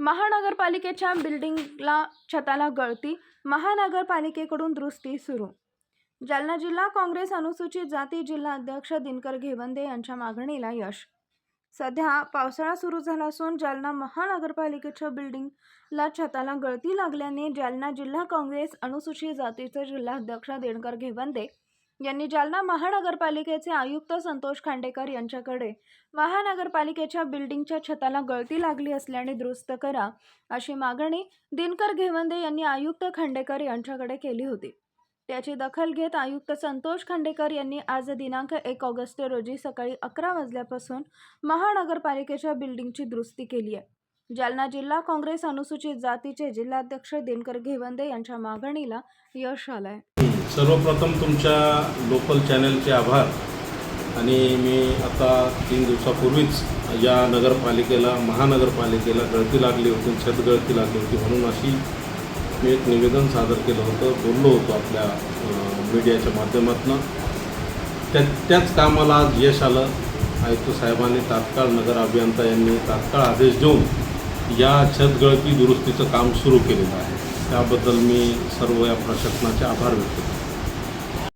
महानगरपालिकेच्या बिल्डिंगला छताला गळती महानगरपालिकेकडून दुरुस्ती सुरू. जालना जिल्हा काँग्रेस अनुसूचित जाती जिल्हा अध्यक्ष दिनकर घेवंदे यांच्या मागणीला यश. सध्या पावसाळा सुरू झाला असून जालना महानगरपालिकेच्या बिल्डिंगला छताला गळती लागल्याने जालना जिल्हा काँग्रेस अनुसूचित जातीचे जिल्हा अध्यक्ष दिनकर घेवंदे यांनी जालना महानगरपालिकेचे आयुक्त संतोष खांडेकर यांच्याकडे महानगरपालिकेच्या बिल्डिंगच्या छताला गळती लागली असल्याने दुरुस्त करा अशी मागणी दिनकर घेवंदे यांनी आयुक्त खांडेकर यांच्याकडे केली होती. त्याची दखल घेत आयुक्त संतोष खांडेकर यांनी आज दिनांक एक ऑगस्ट रोजी सकाळी अकरा वाजल्यापासून महानगरपालिकेच्या बिल्डिंगची दुरुस्ती केली आहे. जालना जिल्हा काँग्रेस अनुसूचित जातीचे जिल्हाध्यक्ष दिनकर घेवंदे यांच्या मागणीला यश आलंय. सर्वप्रथम तुमच्या लोकल चॅनलचे आभार. आणि मी आता तीन दिवसापूर्वीच या नगरपालिकेला महानगरपालिकेला गळती लागली होती छत गळती लागली होती म्हणून अशी मी एक निवेदन सादर केलं होतं बोललो होतो आपल्या मीडियाच्या माध्यमातून. त्या त्याच कामाला आज यश आलं. आयुक्त साहेबांनी तात्काळ नगर अभियंता यांनी तात्काळ आदेश देऊन या छतगळती दुरुस्तीचं काम सुरू केलेलं आहे. त्याबद्दल मी सर्व या प्रशासनाचे आभार व्यक्त करतो.